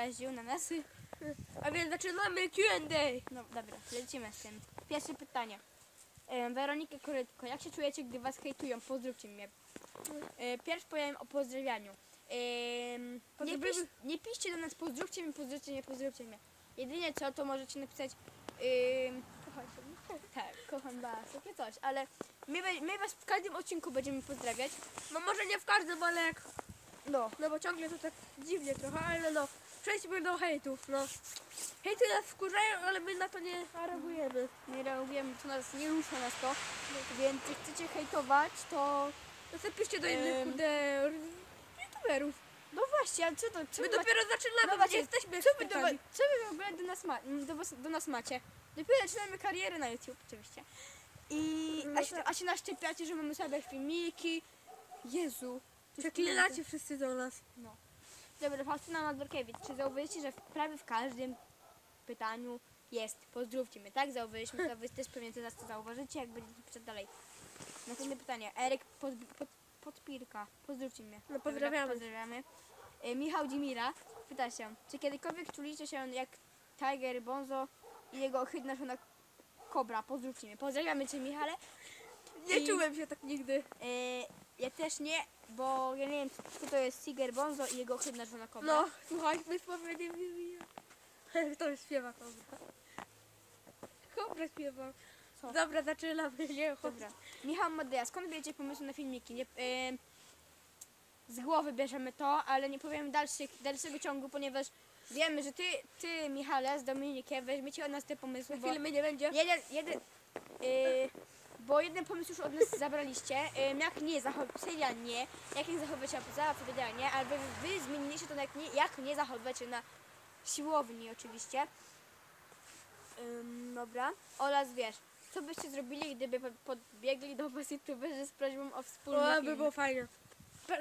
obraził na nas. A więc zaczynamy Q&A. No dobra, lecimy z tym. Pierwsze pytanie. E, Weronika Korytko, jak się czujecie, gdy was hejtują? Pozdrówcie mnie. E, Pierw powiem o pozdrawianiu. E, nie, pisz, nie piszcie do nas pozdrówcie mnie, pozdrówcie mnie, pozdrówcie mnie. Jedynie co, to możecie napisać ym, kochajcie mnie. Tak, kocham was, takie coś, ale my, my was w każdym odcinku będziemy pozdrawiać. No może nie w każdym, ale jak... No, No bo ciągle to tak dziwnie trochę, ale no. Przejdźmy do hejtów, no. Hejty nas wkurzają, ale my na to nie reagujemy. nie reagujemy, to nas nie rusza nas to, więc jak chcecie hejtować, to No to piszcie do innych Em. kude youtuberów. no właśnie, ale co to, co My wy dopiero zaczynamy, No właśnie, nie jesteśmy Co wy, do, ekspertami. co wy w ogóle do nas, ma, do, was, do nas macie? Dopiero zaczynamy karierę na YouTube, oczywiście. I, No a, się, a się naszczepiacie, że mamy sobie filmiki. Jezu. Przeklinacie wszyscy do nas. No. Dobra, Faustyna Mazurkiewicz, czy zauważyliście, że w prawie w każdym pytaniu jest pozdrówcie mnie, tak? Zauważyliśmy to, wy też pewnie teraz to zauważycie, jak będziecie pisać dalej. Następne pytanie. Eryk pod, pod, Podpirka, pozdrówcie mnie. No, pozdrawiamy. Dobra, pozdrawiamy. E, Michał Dzimira pyta się, czy kiedykolwiek czuliście się jak Tiger Bonzo i jego ohydna żona Kobra? Pozdrówcie mnie. Pozdrawiamy Cię Michale. Nie I- czułem się tak nigdy. E, ja też nie, bo ja nie wiem, kto to jest Tiger Bonzo i jego ohydna żona Kobra. No, słuchaj, my powiedzieli To śpiewa kobra. Kobra śpiewa. Co? Dobra, zaczynamy. Nie, chodź. Dobra. Michał Modeja, skąd bierzecie pomysły na filmiki? Nie, e, z głowy bierzemy to, ale nie powiem dalszych, dalszego ciągu, ponieważ wiemy, że ty, ty Michale z Dominikiem weźmiecie od nas te pomysły, bo Filmy nie będzie. jeden, jeden, e, bo jeden pomysł już od nas zabraliście, jak nie zachowywać, serial nie, jak nie zachowywać się nie, ale wy, wy zmieniliście to jak nie, jak nie zachowywać się na siłowni oczywiście. Ym, dobra. Oraz wiesz, co byście zrobili, gdyby po- podbiegli do was youtuberzy z prośbą o wspólny O, by było fajnie.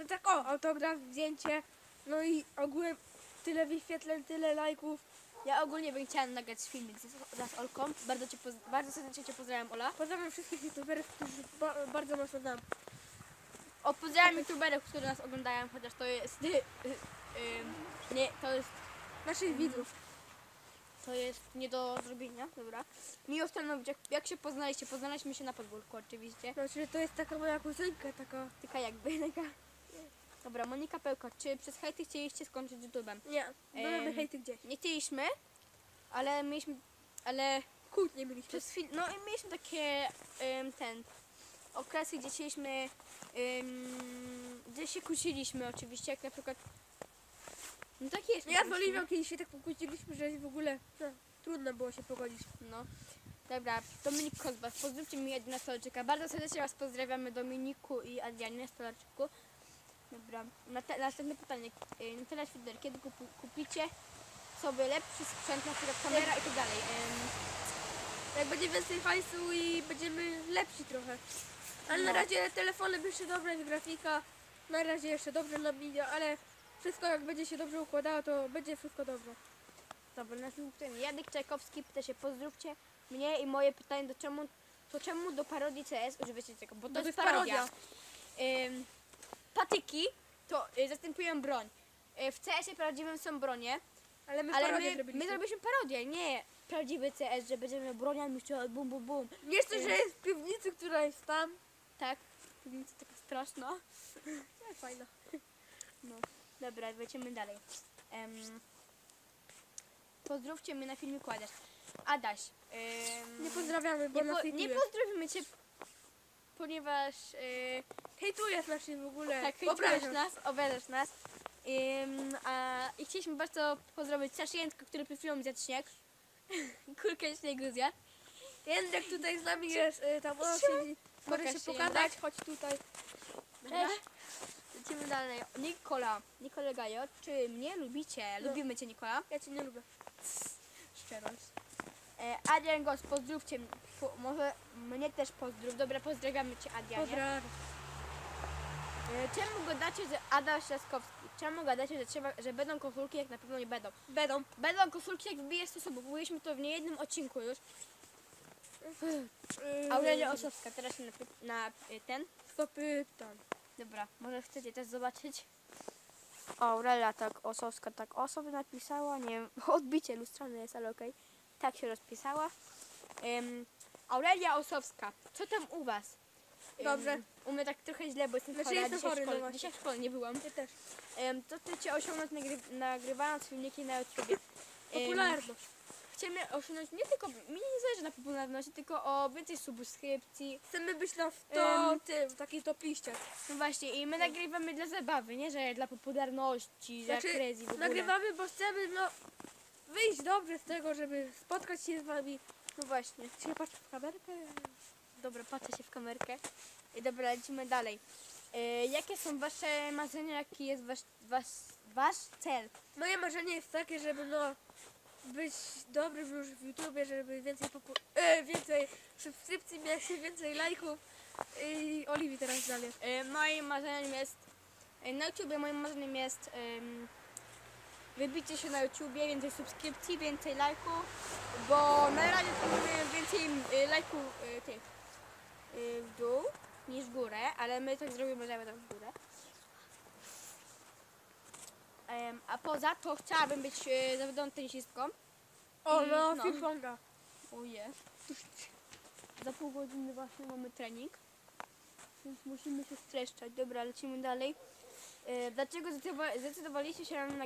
Tak o, autograf, zdjęcie. No i ogółem tyle wyświetleń, tyle lajków. Ja ogólnie bym chciała nagrać filmik z, z Olką. Bardzo, cię bardzo serdecznie Cię pozdrawiam, Ola. Pozdrawiam wszystkich youtuberów, którzy ba bardzo mocno znam. O, pozdrawiam youtuberów, którzy nas oglądają, chociaż to jest... y, ym, nie, to jest... Naszych widzów. To jest nie do zrobienia, dobra. Miło stanowić, jak, jak się poznaliście? Poznaliśmy się na podwórku oczywiście. Znaczy, to jest taka moja kuzynka, taka... Taka jakby, taka... Dobra, Monika Pełko, czy przez hejty chcieliście skończyć z YouTube'em? Nie, mamy Em, hejty gdzieś. Nie chcieliśmy, ale mieliśmy, ale Kłótnie nie mieliśmy. przez chwilę, no i mieliśmy takie, em, ten, okresy, gdzie chcieliśmy, em, gdzie się kłóciliśmy oczywiście, jak na przykład, no tak jest. Ja z prostu, Oliwią kiedyś się tak pokłóciliśmy, że w ogóle no, trudno było się pogodzić. No. Dobra, Dominik Kozbach, pozdrówcie mi Adriana Stolarczyka. Bardzo serdecznie Was pozdrawiamy Dominiku i Adrianie Stolarczyku. Dobra, na następne pytanie. Yy, Natalia Świder, kiedy kupu, kupicie sobie lepszy sprzęt, na przykład kamera i tak dalej? Jak będzie więcej hajsu i będziemy lepsi trochę. Ale na No. razie telefony jeszcze dobre, grafika. Na razie jeszcze dobrze nam idzie, ale wszystko jak będzie się dobrze układało, to będzie wszystko dobrze. Dobra, następne pytanie. Jadek Czajkowski pyta się, pozdrówcie mnie i moje pytanie, do czemu, to czemu do parodii CS używacie tego? Bo to, To jest jest parodia. parodia. Ym, patyki to y, zastępują broń. Y, w CS-ie prawdziwym są bronie, Ale my ale parodię my, zrobiliśmy. my zrobiliśmy parodię, nie prawdziwy CS, że będziemy broniami strzelać bum bum bum. Nie jeszcze, że jest w piwnicy, która jest tam. Tak? Piwnica taka straszna. No, fajna. No. Dobra, lecimy dalej. Em, pozdrówcie mnie na filmie Kładziesz. Adaś. em, Nie pozdrawiamy, bo nie, nas po, nie pozdrowimy cię, ponieważ y, Hejtujesz nas w ogóle. tak, hejtujesz nas, obrażasz nas. A, I chcieliśmy bardzo pozdrowić Saszjętko, który przed chwilą zjadł śnieg. Kulkę śniegu zjadł. Jędrek tutaj z nami jest, y, tam on Trzymaj. siedzi. Może się się, pokazać, chodź tutaj. Cześć. Lecimy dalej. Nikola. Nikola Gajo, czy mnie lubicie? No. Lubimy cię, Nikola. Ja cię nie lubię. Szczerość. E, Adrian Gos, pozdrówcie po, może mnie też pozdrów. Dobra, pozdrawiamy cię, Adrianie. Pozdrawiam. E, czemu gadacie, że Adaś Jaskowski? Czemu gadacie, że, trzeba, że będą koszulki, jak na pewno nie będą? Będą. Będą koszulki, jak wybijesz to sobie. Mówiliśmy to w niejednym odcinku już. Yy, Aurelia Osowska, teraz się na, na y, ten. Zapytam. Dobra, może chcecie też zobaczyć. Aurelia tak Osowska tak o sobie napisała, nie wiem, odbicie lustrane jest, ale okej. Tak się rozpisała. Ym, Aurelia Osowska, co tam u was? Ym, Dobrze. U mnie tak trochę źle, bo jestem Znaczy, chora, jestem dzisiaj, chory, w no szkole, właśnie. dzisiaj w szkole nie byłam. Ja też. Ym, co chcecie osiągnąć nagry nagrywając filmiki na YouTubie? Ym, Popularność. Chcemy osiągnąć nie tylko, mi nie zależy na popularności, tylko o więcej subskrypcji. Chcemy być na 100 Em. tym, takiej top liście. No właśnie, i my nagrywamy dla zabawy, nie że dla popularności, Znaczy, dla crazy w ogóle. nagrywamy, bo chcemy, no, wyjść dobrze z tego, żeby spotkać się z wami. No właśnie. Czy patrz w kamerkę? Dobra, patrzę się w kamerkę. I dobra, lecimy dalej. E, jakie są wasze marzenia, jaki jest wasz, wasz, wasz cel? Moje marzenie jest takie, żeby no być dobrym już w YouTubie, żeby więcej popu- e, więcej subskrypcji, mieć więcej lajków. I Oliwii teraz dalej. E, moim marzeniem jest, e, na YouTubie moim marzeniem jest em, wybicie się na YouTubie, więcej subskrypcji, więcej lajków, bo na razie to mamy więcej e, lajków e, tych e, w dół niż w górę, ale my tak zrobimy, że będą w górę. A poza to chciałabym być zawodową tenisistką. O, I- no, no. ping-ponga. Oje. Za pół godziny właśnie mamy trening. Więc musimy się streszczać. Dobra, lecimy dalej. E, dlaczego zdecydowa- zdecydowaliście się na, na,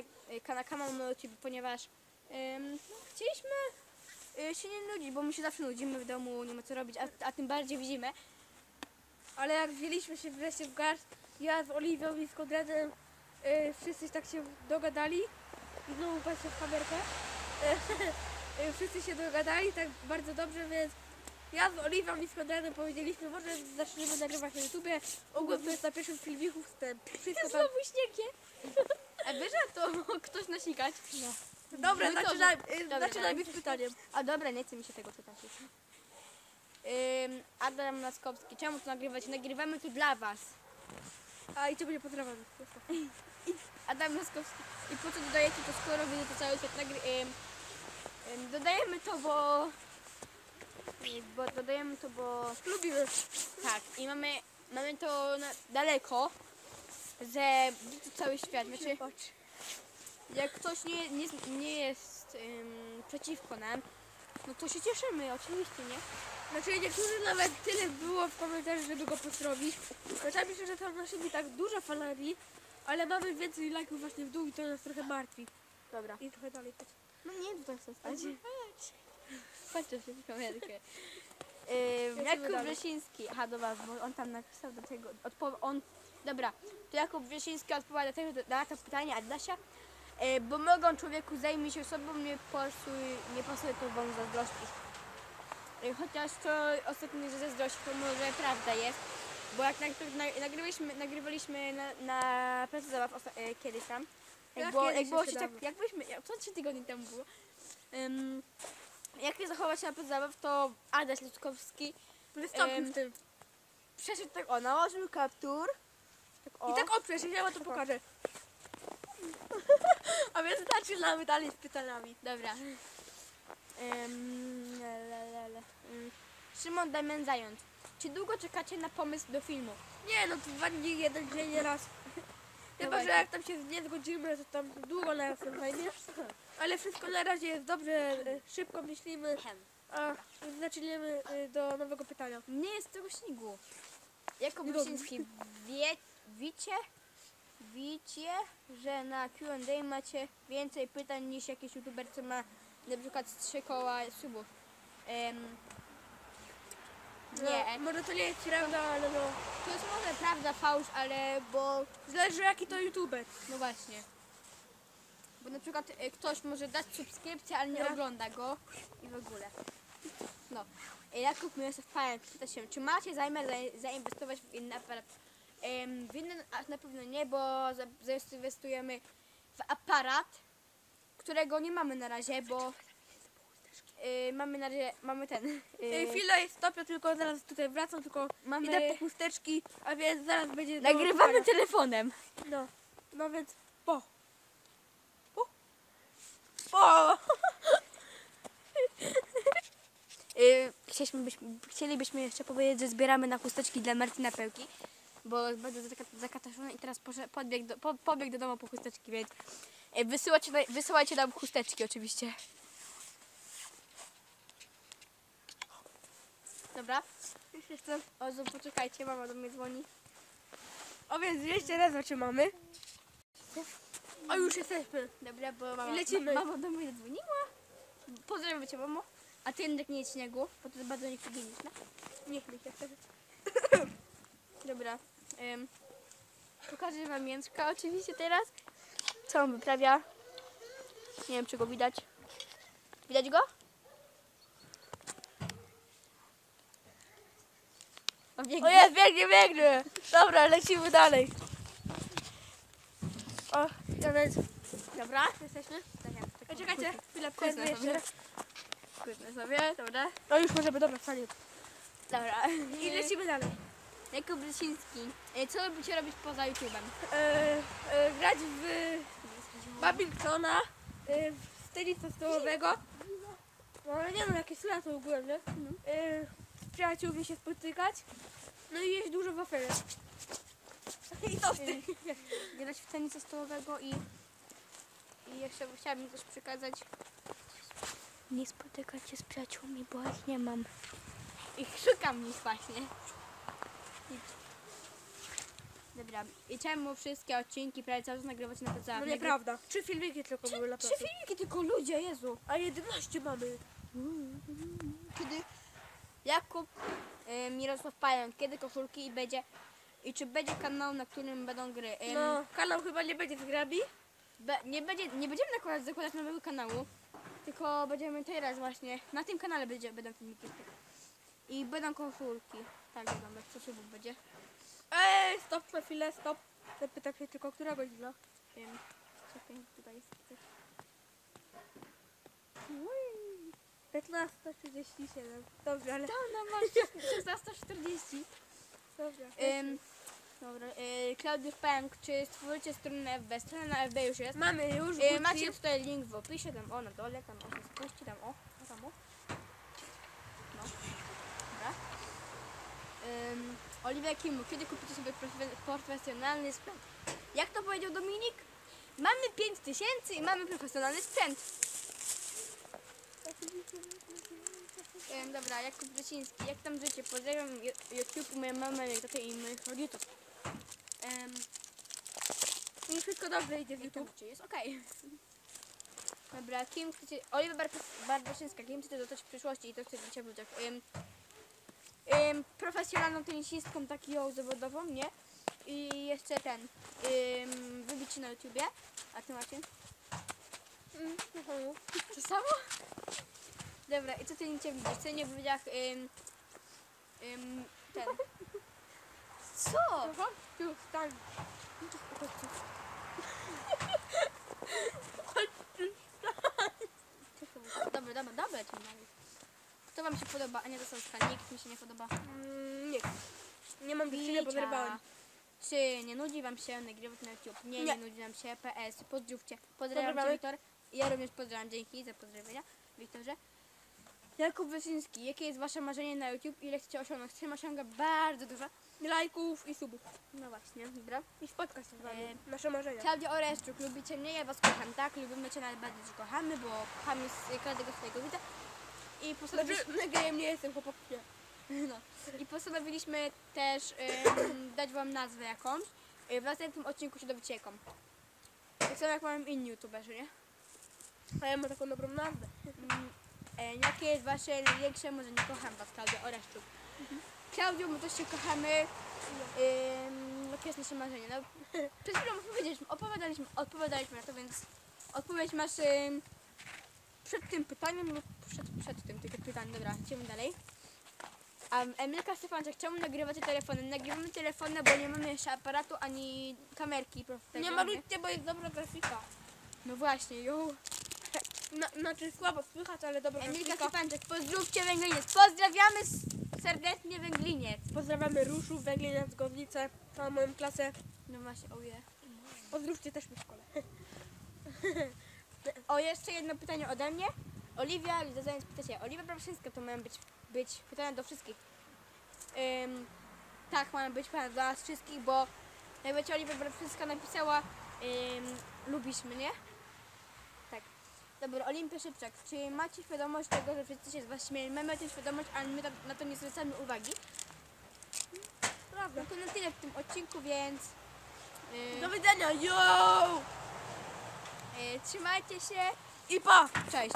na kanał na YouTube? Ponieważ no, chcieliśmy e, się nie nudzić, bo my się zawsze nudzimy w domu, nie ma co robić, a, a tym bardziej widzimy. Ale jak wzięliśmy się wreszcie w garść, ja z Oliwią i z Konradem e, wszyscy tak się dogadali i znowu patrzę w kamerkę. E, e, wszyscy się dogadali tak bardzo dobrze, więc ja z Oliwią i z Konradem powiedzieliśmy, może zaczniemy nagrywać na YouTubie. Ogólnie to jest na pierwszym filmiku wstęp. Wszystko tam. śniegiem. A wiesz, jak to ktoś nasikać? Dobra, No i to, zaczynaj, że- dobra, zaczynajmy z pytaniem. A dobra, nie chce mi się tego czytać już. Ym, Adam Laskowski, czemu to nagrywać? Nagrywamy tu dla was. A i to będzie pozdrawiamy. Adam Laskowski. I po co dodajecie to, skoro widzę to cały świat nagry... Ym, ym, dodajemy to, bo... bo... Dodajemy to, bo... Lubimy. Tak, i mamy, mamy to na, daleko, że widzi to cały świat. Znaczy, Patrz. jak ktoś nie, nie, nie jest ym, przeciwko nam, no to się cieszymy, oczywiście, nie? Znaczy niektórzy nawet tyle było w komentarzach, żeby go pozdrowić. Znaczy myślę, że to naszymi tak dużo fanami, ale mamy więcej lajków właśnie w dół i to nas trochę martwi. Dobra. I trochę dalej. chodź. No nie, tutaj chcę stać. Patrzę się w kamerkę. Yy, Jakub. Wrzesiński, aha dobra, bo on tam napisał do tego, odpo- on, dobra, to Jakub Wrzesiński odpowiada tego, na to pytanie Adasia, yy, bo mogą człowieku zajmie się sobą, nie pasuj, nie pasuje to wam zazdrościć. Yy, chociaż to ostatnio, że zazdrości, to może prawda jest, bo jak nagry- na- nagrywaliśmy, nagrywaliśmy na, na placu zabaw osta- yy, kiedyś tam, jak, Ja było, jak było się tak, jak byliśmy, jak, to trzy tygodnie temu było, Ym, jak nie zachować się na placu zabaw, to Adaś Ludzkowski Wystąpił Em, w tym. przeszedł tak o, nałożył kaptur. Tak o. I tak oprzesz, ja wam to pokażę. A więc zaczynamy dalej z pytaniami. Dobra. Ym, Szymon Damian Zając. Czy długo czekacie na pomysł do filmu? Nie no, to dwa dni, jeden dzień, raz. Chyba, że jak tam się nie zgodzimy, to tam długo na nas to zajmie. Ale wszystko na razie jest dobrze, e, szybko myślimy, a zaczniemy e, do nowego pytania. Nie jest tego śniegu. Niedobrze. Wyszyński, wie, wicie, wicie, że na Q&A macie więcej pytań niż jakiś youtuber, co ma na przykład trzy koła subów. Nie, No, może to nie jest prawda, ale no. to jest może prawda, fałsz, ale bo Zależy jaki to youtuber. No właśnie. Bo na przykład e, ktoś może dać subskrypcję, ale nie Ja. ogląda go i w ogóle. No. E, Jakub Miłosław Pająk pyta się, czy macie zamiar za- zainwestować w inny aparat? W inny a na pewno nie, bo za- zainwestujemy w aparat, którego nie mamy na razie, bo e, mamy na razie, mamy ten. E, Chwila jest stopia, tylko zaraz tutaj wracam, tylko mamy, idę po chusteczki, a więc zaraz będzie... do nagrywamy telefonem. No, no więc po. Po. Po. Y, chcieliśmy byśmy, chcielibyśmy jeszcze powiedzieć, że zbieramy na chusteczki dla Martina Pełki. bo jest bardzo zaka- zakatarzony i teraz posze- podbiegł do, po, pobiegł do domu po chusteczki, więc e, wysyłajcie, na- wysyłajcie nam chusteczki oczywiście. Dobra, już jestem. O, poczekajcie, mama do mnie dzwoni. O więc jeszcze raz zaczynamy. O już jesteśmy. Dobra, bo mama, lecimy. Ma, mama do mnie dzwoniła. Pozdrawiam cię, mamo. A ty jednak nie jedz śniegu, bo to jest bardzo niehigieniczne. Niech mi się chce. Dobra. Ym, pokażę wam mięska oczywiście teraz. Co on wyprawia? Nie wiem, czy go widać. Widać go? O, biegnie. O jest, biegnie, biegnie. Dobra, lecimy dalej. O, Janek. Dobra, jesteśmy? Tak, tak, E, Czekajcie, chwilę przerwy jeszcze. Kurde sobie, dobra. No już możemy, dobra, wstanie. Dobra. I lecimy dalej. Jakub Brzeziński. E, Co lubicie robić poza YouTube'em? E, e, grać w Babingtona, e, w tenisa stołowego. No ale nie no, jakieś lato ogólnie. E, z przyjaciółmi się spotykać. No i jeść dużo wafelek. I to Ym, grać w tenisa stołowego i, i jeszcze chciałabym też przekazać nie spotykać się z przyjaciółmi, bo ich nie mam. I szukam ich właśnie. I- Dobra, i czemu wszystkie odcinki prawie cały czas nagrywać na PC? No nieprawda. Trzy filmiki tylko były na Trzy filmiki tylko ludzie, Jezu. A 11 mamy. Kiedy Jakub, y, Mirosław Pająk, kiedy koszulki i będzie i czy będzie kanał, na którym będą gry? Ym, No, kanał chyba nie będzie z grabi. Be, nie, będzie, nie będziemy nakładać, zakładać nowego kanału, tylko będziemy teraz właśnie, na tym kanale będzie, będą filmiki. I będą koszulki. Tak wygląda, co subów będzie. Ej, stop na chwilę, stop. Zapytam się tylko, która godzina? Wiem, czekaj, tutaj jest coś. 15.37. Dobrze, ale... To no masz 16.40. Dobrze. Ym, dobra, y, Klaudiusz Pęk, czy stworzycie stronę FB? Strona na FB już jest. Mamy już. Y, macie tutaj link w opisie, tam o na dole, tam o się spuści, tam o, o tam o. No, dobra. Ym, Oliwia Kimu, kiedy kupicie sobie profe- profesjonalny sprzęt? Jak to powiedział Dominik? Mamy 5000 i mamy profesjonalny sprzęt. Ym, dobra, Jakub Brzeziński, jak tam życie? Pozdrawiam YouTube, moją mamę, moją tatę i moich rodziców. I wszystko dobrze idzie w YouTube. życie? Jest okej. Dobra, kim chcecie... Oliwa Bar Barbarzyńska, kim chcecie zostać w przyszłości i to chcecie życie w ludziach? Ym, ym, profesjonalną tenisistką, taką zawodową, nie? I jeszcze ten, ym, wybić się na YouTubie. A ty macie? Mm. To samo? Dobra, i co ty nie widzisz? Co nie ludziach, ym, ym, ten... Co? Aha, tu, stań. Dobra, dobra, dobra, lecimy dalej. Kto wam się podoba? A nie, to są nikt mi się nie podoba. Mm, nie. Nie mam dziewczyny, bo Wicia. zerwałem. Czy nie nudzi wam się nagrywać na YouTube? Nie, nie, Nie. nudzi nam się. PS, pozdrówcie. Pozdrawiam cię. Wiktor. Ja również pozdrawiam, dzięki za pozdrowienia, Wiktorze. Jakub Wysyński, jakie jest wasze marzenie na YouTube? Ile chcecie osiągnąć? Chcę osiąga bardzo dużo. Lajków i subów. No właśnie, dobra. I spotkać się z wami. E, Nasze marzenia. Klaudia Oreszczuk, lubicie mnie? Ja was kocham, tak? Lubimy cię nawet bardziej, że kochamy, bo kochamy z każdego swojego widza. I Znaczy, postanowiliśmy... gejem nie jestem, chłopak nie. No. I postanowiliśmy też ym, dać wam nazwę jakąś. Y, W następnym odcinku się dowiecie jaką. Tak samo jak mają inni youtuberzy, nie? A ja mam taką dobrą nazwę. E, jakie jest wasze największe marzenie? Kocham was, Klaudia Oreszczuk. Klaudiu, my też się kochamy. Ym, jakie jest nasze marzenie? No, przed chwilą opowiedzieliśmy, opowiadaliśmy, odpowiadaliśmy na to, więc odpowiedź masz ym, przed tym pytaniem lub przed, przed tym tylko pytaniem. Dobra, idziemy dalej. A Emilka Stefanczak, czemu nagrywacie telefonem? Nagrywamy telefonem, bo nie mamy jeszcze aparatu ani kamerki. pro- Nie malujcie, bo jest dobra grafika. No właśnie, jo. Na, znaczy słabo słychać, ale dobra Emilka. Stefanczak, pozdrówcie Węgliniec. Pozdrawiamy s- serdecznie Węgliniec. Pozdrawiamy Ruszu, Węglina, Zgodnicę, całą moją klasę. No właśnie, oje. Pozdrówcie też mnie w szkole. O, jeszcze jedno pytanie ode mnie. Oliwia, zadając pytanie, Oliwia Brabszyńska to mają być, być pytania do wszystkich. Ym, tak ma być plan dla nas wszystkich, bo jak wiecie, Oliwia Bratwicka napisała ym, lubisz mnie. Dobra, Olimpia Szybczak, czy macie świadomość tego, że wszyscy się z was śmieją? My macie świadomość, ale my na- na to nie zwracamy uwagi. Prawda. No to na tyle w tym odcinku, więc yy, Do widzenia, yo! yy, trzymajcie się. I pa! Cześć.